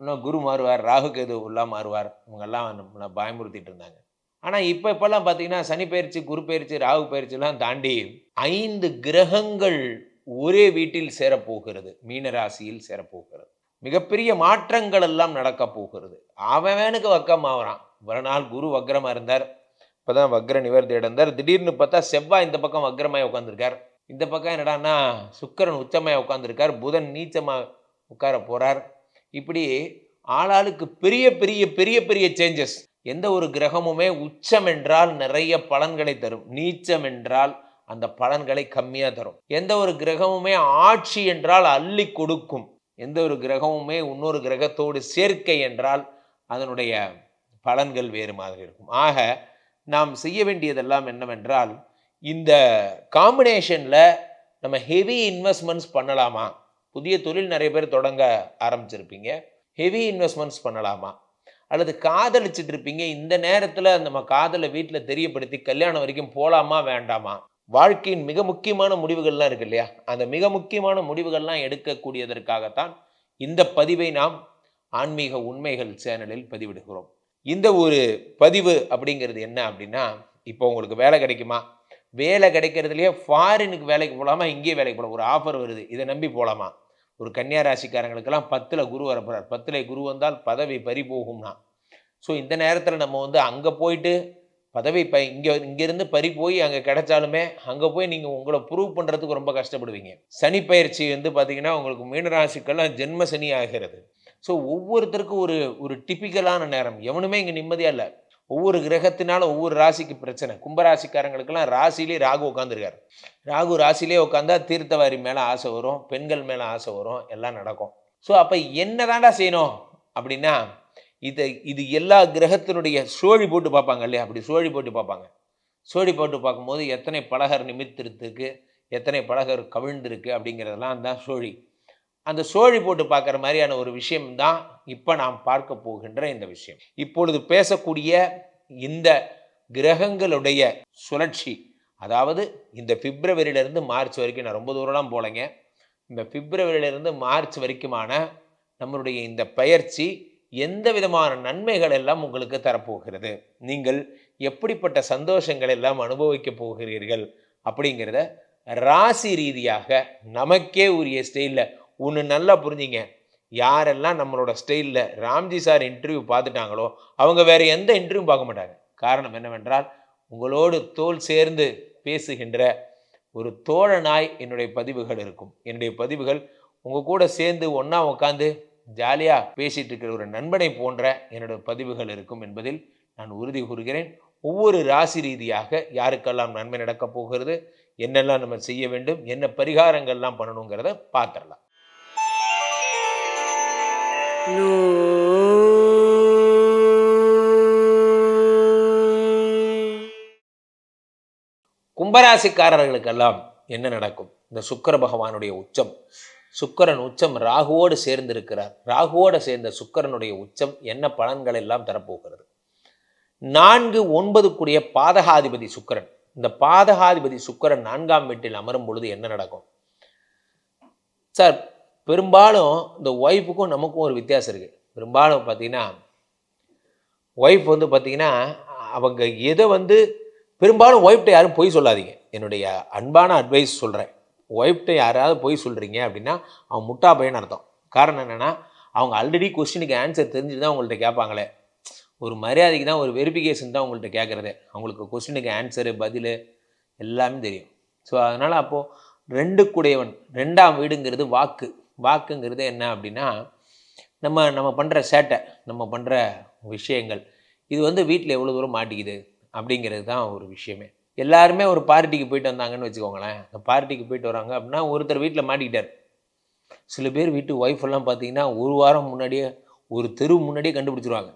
இன்னும் குரு மாறுவார் ராகு கேது உள்ளா மாறுவார். இவங்கெல்லாம் நம்மளை பயமுறுத்திட்டு இருந்தாங்க. ஆனால் இப்போ இப்போல்லாம் பார்த்தீங்கன்னா சனி பயிற்சி குரு பயிற்சி ராகு பயிற்சிலாம் தாண்டி ஐந்து கிரகங்கள் ஒரே வீட்டில் சேரப்போகிறது. மீனராசியில் சேரப்போகிறது. மிகப்பெரிய மாற்றங்கள் எல்லாம் நடக்க போகிறது. அவனுக்கு வக்கம் ஆகிறான். ஒரு நாள் குரு வக்ரமாக இருந்தார். இப்போ தான் வக்ர நிவர்த்தி அடைந்தார். திடீர்னு பார்த்தா செவ்வாய் இந்த பக்கம் வக்ரமாய் உட்காந்துருக்கார் இந்த பக்கம் என்னடான்னா சுக்கிரன் உச்சமாய் உட்காந்துருக்கார் புதன் நீச்சமாக உட்கார போகிறார் இப்படி ஆளாளுக்கு பெரிய பெரிய பெரிய பெரிய சேஞ்சஸ் எந்த ஒரு கிரகமுமே உச்சம் என்றால் நிறைய பலன்களை தரும். நீச்சம் என்றால் அந்த பலன்களை கம்மியாக தரும். எந்த ஒரு கிரகமுமே ஆட்சி என்றால் அள்ளி கொடுக்கும். எந்த ஒரு கிரகமுமே இன்னொரு கிரகத்தோடு சேர்க்கை என்றால் அதனுடைய பலன்கள் வேறு மாதிரி இருக்கும். ஆக நாம் செய்ய வேண்டியதெல்லாம் என்னவென்றால் இந்த காம்பினேஷனில் நம்ம ஹெவி இன்வெஸ்ட்மெண்ட்ஸ் பண்ணலாமா? புதிய தொழில் நிறைய பேர் தொடங்க ஆரம்பிச்சிருப்பீங்க. ஹெவி இன்வெஸ்ட்மெண்ட்ஸ் பண்ணலாமா? அல்லது காதலிச்சுட்டு இருப்பீங்க. இந்த நேரத்தில் நம்ம காதலை வீட்டில் தெரியப்படுத்தி கல்யாணம் வரைக்கும் போகலாமா வேண்டாமா? வாழ்க்கையின் மிக முக்கியமான முடிவுகள்லாம் இருக்கு இல்லையா? அந்த மிக முக்கியமான முடிவுகள்லாம் எடுக்கக்கூடியதற்காகத்தான் இந்த பதிவை நாம் ஆன்மீக உண்மைகள் சேனலில் பதிவிடுகிறோம். இந்த ஒரு பதிவு அப்படிங்கிறது என்ன அப்படின்னா இப்போ உங்களுக்கு வேலை கிடைக்குமா? வேலை கிடைக்கிறதுலையே ஃபாரினுக்கு வேலைக்கு போகலாமா இங்கேயே வேலைக்கு போகலாம் ஒரு ஆஃபர் வருது. இதை நம்பி போகலாமா ஒரு கன்னியா ராசிக்காரங்களுக்கெல்லாம் பத்தில் குரு வரப்போகிறார் பத்தில் குரு வந்தால் பதவி பறி போகும்னா ஸோ இந்த நேரத்தில் நம்ம வந்து அங்கே போயிட்டு பதவி ப இங்கே இங்கேருந்து பறி போய் அங்கே கிடைச்சாலுமே அங்கே போய் நீங்கள் உங்களை ப்ரூவ் பண்ணுறதுக்கு ரொம்ப கஷ்டப்படுவீங்க. சனி பயிற்சி வந்து பார்த்தீங்கன்னா உங்களுக்கு மீனராசிக்கெல்லாம் ஜென்ம சனி ஆகிறது. ஸோ ஒவ்வொருத்தருக்கும் ஒரு ஒரு டிப்பிக்கலான நேரம். எவனுமே இங்கே நிம்மதியாக இல்லை. ஒவ்வொரு கிரகத்தினால ஒவ்வொரு ராசிக்கு பிரச்சனை. கும்பராசிக்காரங்களுக்கெல்லாம் ராசிலேயே ராகு உட்காந்துருக்காரு ராகு ராசிலே உட்காந்தா தீர்த்தவாரி மேலே ஆசை வரும் பெண்கள் மேலே ஆசை வரும் எல்லாம் நடக்கும். ஸோ அப்போ என்ன தாண்டா செய்யணும்? அப்படின்னா இதை இது எல்லா கிரகத்தினுடைய சோழி போட்டு பார்ப்பாங்க இல்லையா? அப்படி சோழி போட்டு பார்ப்பாங்க. சோழி போட்டு பார்க்கும்போது எத்தனை பலகர் நிமித்திருக்கு எத்தனை பலகர் கவிழ்ந்திருக்கு அப்படிங்கிறதெல்லாம் தான் சோழி. அந்த சோழி போட்டு பார்க்குற மாதிரியான ஒரு விஷயம் தான் இப்போ நாம் பார்க்க போகின்ற இந்த விஷயம். இப்பொழுது பேசக்கூடிய இந்த கிரகங்களுடைய சுழற்சி அதாவது இந்த பிப்ரவரியிலேருந்து மார்ச் வரைக்கும் நான் ரொம்ப தூரம்லாம் போகலைங்க. இந்த பிப்ரவரியிலேருந்து மார்ச் வரைக்குமான நம்மளுடைய இந்த பயிற்சி எந்த விதமான நன்மைகள் எல்லாம் உங்களுக்கு தரப்போகிறது? நீங்கள் எப்படிப்பட்ட சந்தோஷங்கள் எல்லாம் அனுபவிக்க போகிறீர்கள்? அப்படிங்கிறத ராசி ரீதியாக நமக்கே உரிய ஸ்டைலில் ஒன்று நல்லா புரிஞ்சிங்க. யாரெல்லாம் நம்மளோட ஸ்டைலில் ராம்ஜி சார் இன்டர்வியூ பார்த்துட்டாங்களோ அவங்க வேறு எந்த இன்டர்வியூ பார்க்க மாட்டாங்க. காரணம் என்னவென்றால் உங்களோடு தோல் சேர்ந்து பேசுகின்ற ஒரு தோழனாய் என்னுடைய பதிவுகள் இருக்கும். என்னுடைய பதிவுகள் உங்கள் கூட சேர்ந்து ஒன்றா உட்காந்து ஜாலியாக பேசிகிட்டு இருக்கிற ஒரு நண்பனை போன்ற என்னோட பதிவுகள் இருக்கும் என்பதில் நான் உறுதி கூறுகிறேன். ஒவ்வொரு ராசி ரீதியாக யாருக்கெல்லாம் நன்மை நடக்கப் போகிறது என்னெல்லாம் நம்ம செய்ய வேண்டும் என்ன பரிகாரங்கள்லாம் பண்ணணுங்கிறத பார்த்துடலாம். கும்பராசிக்காரர்களுக்கெல்லாம் என்ன நடக்கும்? இந்த சுக்கிர பகவானுடைய உச்சம். சுக்கிரன் உச்சம் ராகுவோடு சேர்ந்திருக்கிறார். ராகுவோடு சேர்ந்த சுக்கிரனுடைய உச்சம் என்ன பலன்கள் எல்லாம் தரப்போகிறது? நான்கு ஒன்பதுக்குரிய பாதகாதிபதி சுக்கிரன். இந்த பாதகாதிபதி சுக்கிரன் நான்காம் வீட்டில் அமரும் பொழுது என்ன நடக்கும்? சார் பெரும்பாலும் இந்த ஒய்ஃபுக்கும் நமக்கும் ஒரு வித்தியாசம் இருக்குது பெரும்பாலும் பார்த்தீங்கன்னா ஒய்ஃப் வந்து பார்த்திங்கன்னா அவங்க எதை வந்து பெரும்பாலும் ஒய்ஃப்ட்ட யாரும் பொய் சொல்லாதீங்க. என்னுடைய அன்பான அட்வைஸ் சொல்கிறேன் ஒய்ஃப்ட்ட யாராவது பொய் சொல்கிறீங்க அப்படின்னா அவன் முட்டா பையன் அர்த்தம். காரணம் என்னென்னா அவங்க ஆல்ரெடி கொஸ்டினுக்கு ஆன்சர் தெரிஞ்சுட்டு தான் உங்கள்கிட்ட கேட்பாங்களே. ஒரு மரியாதைக்கு தான் ஒரு வெரிஃபிகேஷன் தான் உங்கள்கிட்ட கேட்குறது. அவங்களுக்கு கொஸ்டினுக்கு ஆன்சரு பதில் எல்லாமே தெரியும். ஸோ அதனால் அப்போது ரெண்டு குடையவன் ரெண்டாம் வீடுங்கிறது வாக்கு. வாக்குங்கிறது என்ன அப்படின்னா நம்ம நம்ம பண்ணுற சேட்டை நம்ம பண்ணுற விஷயங்கள் இது வந்து வீட்டில் எவ்வளோ தூரம் மாட்டிக்குது அப்படிங்கிறது தான் ஒரு விஷயமே. எல்லாருமே ஒரு பார்ட்டிக்கு போயிட்டு வந்தாங்கன்னு வச்சுக்கோங்களேன். அந்த பார்ட்டிக்கு போயிட்டு வராங்க அப்படின்னா ஒருத்தர் வீட்டில் மாட்டிக்கிட்டார். சில பேர் வீட்டு ஒய்ஃப் எல்லாம் பார்த்தீங்கன்னா ஒரு வாரம் முன்னாடியே ஒரு தெரு முன்னாடியே கண்டுபிடிச்சிருவாங்க.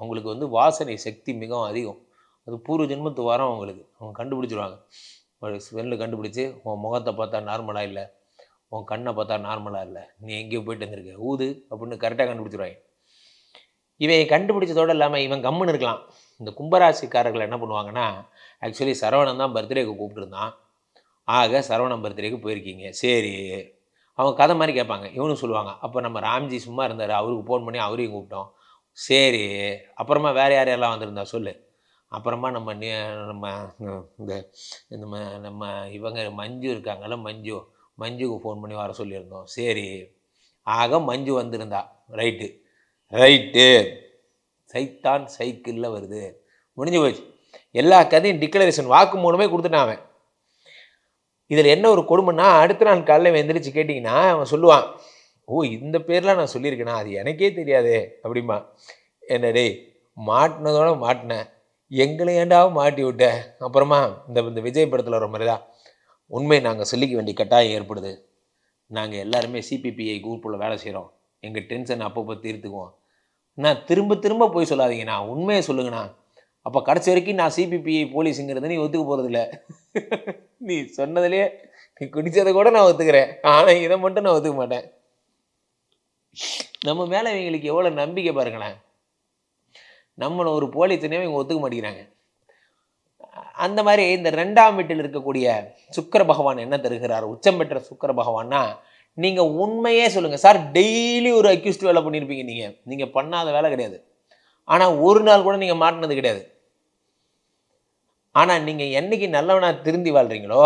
அவங்களுக்கு வந்து வாசனை சக்தி மிகவும் அதிகம். அது பூர்வ ஜென்மத்து வாரம் அவங்களுக்கு. அவங்க கண்டுபிடிச்சிருவாங்க. ஒரு ஸ்மெல்லு கண்டுபிடிச்சி உன் முகத்தை பார்த்தா நார்மலாக இல்லை. உன் கண்ணை பார்த்தா நார்மலாக இல்லை. நீ எங்கேயோ போயிட்டு வந்திருக்க. ஊது அப்படின்னு கரெக்டாக கண்டுபிடிச்சிருவாங்க. இவன் கண்டுபிடிச்சதோடு இல்லாமல் இவன் கம்முன்னு இருக்கலாம். இந்த கும்பராசிக்காரர்கள் என்ன பண்ணுவாங்கன்னா ஆக்சுவலி சரவணன் தான் பர்த்டேக்கு கூப்பிட்டுருந்தான். ஆக சரவணன் பர்த்டேக்கு போயிருக்கீங்க. சரி. அவங்க கதை மாதிரி கேட்பாங்க. இவனும் சொல்லுவாங்க. அப்போ நம்ம ராம்ஜி சும்மா இருந்தார். அவருக்கு ஃபோன் பண்ணி அவரையும் கூப்பிட்டோம். சரி. அப்புறமா வேறு யார் யாரெல்லாம் வந்திருந்தா சொல்லு. அப்புறமா நம்ம நம்ம இந்த நம்ம நம்ம இவங்க மஞ்சு இருக்காங்கல்ல மஞ்சு. மஞ்சுக்கு ஃபோன் பண்ணி வர சொல்லியிருந்தோம். சரி. ஆக மஞ்சு வந்திருந்தா. ரைட்டு ரைட்டு சைத்தான் சைக்கிளில் வருது. முடிஞ்சு போச்சு. எல்லா கதையும் டிக்ளரேஷன் வாக்கு மூலமே கொடுத்துட்டான் அவன். இதில் என்ன ஒரு கொடுமைன்னா அடுத்த நாள் காலையில் எந்திரிச்சு கேட்டிங்கன்னா அவன் சொல்லுவான் ஓ இந்த பேர்லாம் நான் சொல்லியிருக்கேனா? அது எனக்கே தெரியாதே. அப்படிமா என்ன டேய் மாட்டினதோட மாட்டினேன் எங்களை ஏண்டாவும் மாட்டி விட்டேன் அப்புறமா இந்த இந்த விஜய் படத்தில் வர மாதிரி தான் உண்மை நாங்கள் சொல்லிக்க வேண்டிய கட்டாயம் ஏற்படுது. நாங்கள் எல்லாருமே சிபிபிஐ குரூப்பில் வேலை செய்கிறோம் எங்கள் டென்ஷன் அப்பப்போ தீர்த்துக்குவோம். நான் திரும்ப திரும்ப போய் சொல்லாதீங்கண்ணா. உண்மையை சொல்லுங்கண்ணா. அப்போ கடைசி வரைக்கும் நான் சிபிபிஐ போலீஸுங்கிறது நீ ஒத்துக்க போகிறதில்ல நீ சொன்னதுலேயே நீ குடித்ததை கூட நான் ஒத்துக்கிறேன். ஆனால் இதை மட்டும் நான் ஒத்துக்க மாட்டேன். நம்ம மேலே இவங்களுக்கு எவ்வளோ நம்பிக்கை பாருங்களேன். நம்மளை ஒரு போலீஸனே இவங்க ஒத்துக்க மாட்டேங்கிறாங்க. அந்த மாதிரி இந்த ரெண்டாம் வீட்டில் இருக்கக்கூடிய சுக்கிர பகவான் என்ன தருகிறார்? உச்சம் பெற்ற சுக்கர பகவான்னா நீங்கள் உண்மையே சொல்லுங்கள் சார் டெய்லி ஒரு அக்யூஸ்ட் வேலை பண்ணியிருப்பீங்க நீங்கள் நீங்கள் பண்ணாத வேலை கிடையாது. ஆனால் ஒரு நாள் கூட நீங்கள் மாட்டினது கிடையாது. ஆனால் நீங்கள் என்னைக்கு நல்லவனாக திருந்தி வாழ்கிறீங்களோ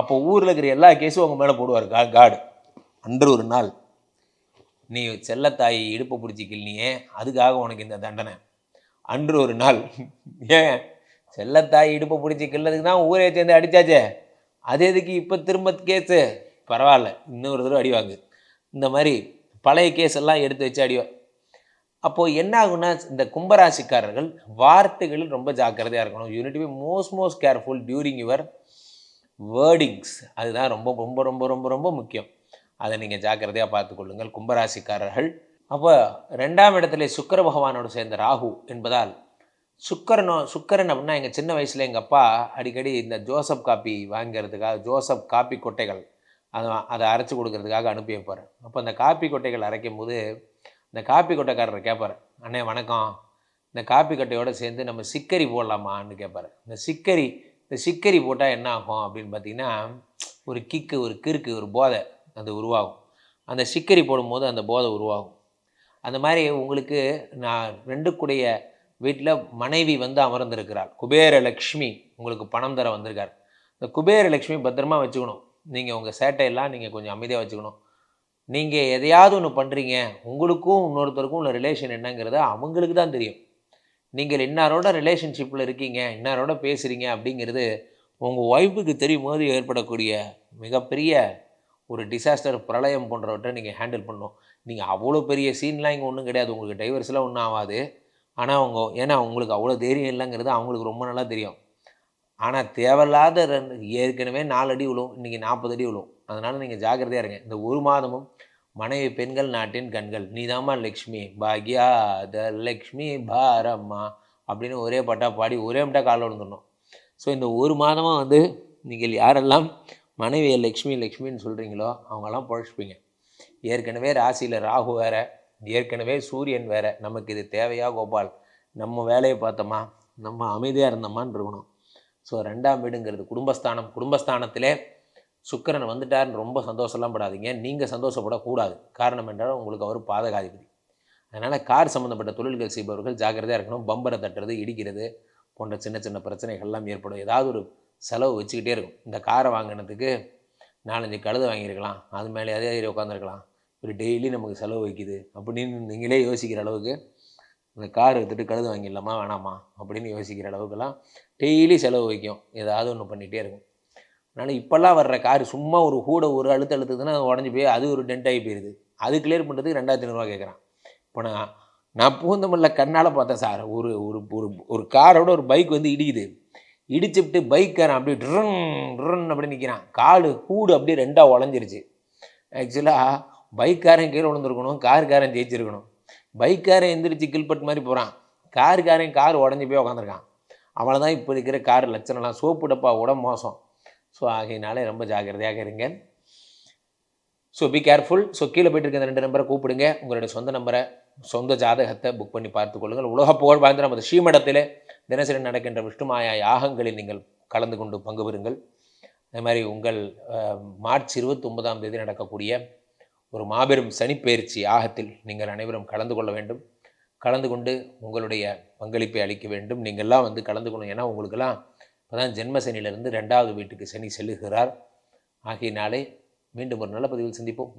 அப்போ ஊரில் இருக்கிற எல்லா கேஸும் உங்கள் மேலே போடுவார். கா காடு. அன்று ஒரு நாள் நீ செல்லத்தாய் இடுப்பை பிடிச்சி கிள்ளியே அதுக்காக உனக்கு இந்த தண்டனை. அன்று ஒரு நாள் ஏன்? செல்லத்தாய் இடுப்பை பிடிச்சி கிள்ளதுக்கு தான் ஊரே சேர்ந்து அடித்தாச்சே அது எதுக்கு இப்போ திரும்ப கேஸு? பரவாயில்ல இன்னொரு தடவை அடிவாங்க இந்த மாதிரி பழைய கேஸ் எல்லாம் எடுத்து வச்சு அடிவா அப்போது என்ன ஆகும்னா இந்த கும்பராசிக்காரர்கள் வார்த்தைகளில் ரொம்ப ஜாக்கிரதையாக இருக்கணும். You need be most most careful during your wordings அதுதான் ரொம்ப ரொம்ப ரொம்ப ரொம்ப ரொம்ப முக்கியம். அதை நீங்கள் ஜாக்கிரதையாக பார்த்துக்கொள்ளுங்கள் கும்பராசிக்காரர்கள். அப்போ ரெண்டாம் இடத்துல சுக்கர பகவானோடு சேர்ந்த ராகு என்பதால் சுக்கரனோ சுக்கரன் அப்படின்னா எங்கள் சின்ன வயசில் எங்கள் அப்பா அடிக்கடி இந்த ஜோசப் காப்பி வாங்கிறதுக்காக ஜோசப் காப்பி கொட்டைகள் அதை அதை அரைச்சி கொடுக்கறதுக்காக அனுப்பி வைப்பார். அப்போ அந்த காப்பி கொட்டைகள் அரைக்கும் போது இந்த காப்பி கொட்டைக்காரரை கேட்பார் அண்ணே வணக்கம். இந்த காப்பி கொட்டையோடு சேர்ந்து நம்ம சிக்கரி போடலாமான்னு கேட்பார் இந்த சிக்கரி இந்த சிக்கரி போட்டால் என்ன ஆகும்? அப்படின்னு பார்த்தீங்கன்னா ஒரு கிக்கு ஒரு கிறுக்கு ஒரு போதை அது உருவாகும். அந்த சிக்கரி போடும்போது அந்த போதை உருவாகும். அந்த மாதிரி உங்களுக்கு நான் ரெண்டுக்குடைய வீட்டில் மனைவி வந்து அமர்ந்திருக்கிறார் குபேர லக்ஷ்மி உங்களுக்கு பணம் தர வந்திருக்கார். இந்த குபேர லக்ஷ்மி பத்திரமா வச்சுக்கணும். நீங்கள் உங்கள் சேட்டையெல்லாம் நீங்கள் கொஞ்சம் அமைதியாக வச்சுக்கணும். நீங்கள் எதையாவது ஒன்று பண்ணுறீங்க உங்களுக்கும் இன்னொருத்தருக்கும் உள்ள ரிலேஷன் என்னங்கிறத அவங்களுக்கு தான் தெரியும். நீங்கள் இன்னாரோட ரிலேஷன்ஷிப்பில் இருக்கீங்க இன்னாரோட பேசுகிறீங்க அப்படிங்கிறது உங்கள் ஒய்ஃபுக்கு தெரியும் போது ஏற்படக்கூடிய மிகப்பெரிய ஒரு டிசாஸ்டர் பிரளயம் போன்றவற்றை நீங்கள் ஹேண்டில் பண்ணணும். நீங்கள் அவ்வளோ பெரிய சீன்லாம் இங்கே ஒன்றும் கிடையாது. உங்களுக்கு டைவர்ஸ்லாம் ஒன்றும் ஆகாது. ஆனால் அவங்க ஏன்னா உங்களுக்கு அவ்வளோ தைரியம் இல்லைங்கிறது அவங்களுக்கு ரொம்ப நல்லா தெரியும். ஆனால் தேவையில்லாத ரெண்டு ஏற்கனவே நாலு அடி விழும் இன்றைக்கி நாற்பது அடி விழும். அதனால் நீங்கள் ஜாக்கிரதையாக இருங்க. இந்த ஒரு மாதமும் மனைவி பெண்கள் நாட்டின் கண்கள். நீதாம்மா லக்ஷ்மி? பாக்யா த லக்ஷ்மி பாரம்மா அப்படின்னு ஒரே பட்டா பாடி ஒரே மட்டா காலில் விழுந்துடணும். ஸோ இந்த ஒரு மாதமாக வந்து நீங்கள் யாரெல்லாம் மனைவியை லக்ஷ்மி லக்ஷ்மின்னு சொல்கிறீங்களோ அவங்கெல்லாம் பழச்சிப்பீங்க. ஏற்கனவே ராசியில் ராகு வேறு ஏற்கனவே சூரியன் வேற. நமக்கு இது தேவையா கோபால்? நம்ம வேலையை பார்த்தோமா? நம்ம அமைதியாக இருந்தோமான்னு இருக்கணும். ஸோ ரெண்டாம் வீடுங்கிறது குடும்பஸ்தானம். குடும்பஸ்தானத்திலே சுக்கிரன் வந்துட்டாருன்னு ரொம்ப சந்தோஷம்லாம் படாதீங்க. நீங்கள் சந்தோஷப்படக்கூடாது. காரணம் என்றால் உங்களுக்கு அவர் பாதகாதிபதி. அதனால் கார் சம்மந்தப்பட்ட தொழில்கள் செய்பவர்கள் ஜாக்கிரதையாக இருக்கணும். பம்பரை தட்டுறது இடிக்கிறது போன்ற சின்ன சின்ன பிரச்சனைகள்லாம் ஏற்படும். ஏதாவது ஒரு செலவு வச்சுக்கிட்டே இருக்கும். இந்த காரை வாங்கினதுக்கு நாலஞ்சு கழுது வாங்கியிருக்கலாம். அது மேலே அதே ஏறி உட்காந்துருக்கலாம் ஒரு டெய்லி நமக்கு செலவு வைக்குது. அப்படின்னு நீங்களே யோசிக்கிற அளவுக்கு இந்த கார் எடுத்துகிட்டு கழுது வாங்கிடலாமா வேணாமா அப்படின்னு யோசிக்கிற அளவுக்குலாம் டெய்லி செலவு வைக்கும். ஏதாவது ஒன்று பண்ணிகிட்டே இருக்கும். அதனால் இப்போல்லாம் வர்ற கார் சும்மா ஒரு கூட ஒரு அழுத்த அழுத்துதுன்னா உடஞ்சி போய் அது ஒரு டென்ட் ஆகி போயிடுது அது கிளியர் பண்ணுறதுக்கு ரெண்டாயிரத்தி ஐநூறுரூவா கேட்குறான் இப்போ நான் நான் பூந்தமல்ல கண்ணால் பார்த்தேன் சார். ஒரு ஒரு ஒரு ஒரு காரோட ஒரு பைக் வந்து இடிக்குது. இடிச்சுட்டு பைக்காரன் அப்படியே ட்ரன் ட்ரன் அப்படி நிற்கிறான் காடு கூடு அப்படியே ரெண்டாக உடஞ்சிருச்சு. ஆக்சுவலாக பைக்காரன் கீழே விழுந்துருக்கணும் கார்காரன் ஜெயிச்சிருக்கணும். பைக்காரன் எந்திரிச்சு கில்பட் மாதிரி போகிறான் காருக்காரன் கார் உடஞ்சி போய் உக்காந்துருக்கான். அவ்வளோ தான் இப்போ இருக்கிற கார் லட்சணம்லாம் சோப்பு டப்பா உட மோசம். ஸோ ஆகையினால ரொம்ப ஜாக்கிரதையாக இருங்க. ஸோ பி கேர்ஃபுல் ஸோ கீழே போயிட்டு இருக்க இந்த ரெண்டு நம்பரை கூப்பிடுங்க. உங்களுடைய சொந்த நம்பரை சொந்த ஜாதகத்தை புக் பண்ணி பார்த்துக்கொள்ளுங்கள் உலக புகழ் வாய்ந்த நமது ஸ்ரீமடத்தில் தினசரி நடக்கின்ற விஷ்ணுமாயா யாகங்களில் நீங்கள் கலந்து கொண்டு பங்கு பெறுங்கள். அதே மாதிரி உங்கள் மார்ச் இருபத்தி ஒன்பதாம் தேதி நடக்கக்கூடிய ஒரு மாபெரும் சனிப்பெயர்ச்சி யாகத்தில் நீங்கள் அனைவரும் கலந்து கொள்ள வேண்டும். கலந்து கொண்டு உங்களுடைய பங்களிப்பை அளிக்க வேண்டும். நீங்கள்லாம் வந்து கலந்து கொள்ளும் ஏன்னா உங்களுக்கெல்லாம் இப்போதான் ஜென்ம சனியிலிருந்து ரெண்டாவது வீட்டுக்கு சனி செல்லுகிறார். ஆகியனாலே மீண்டும் ஒரு நல்ல பதிவில் சந்திப்போம்.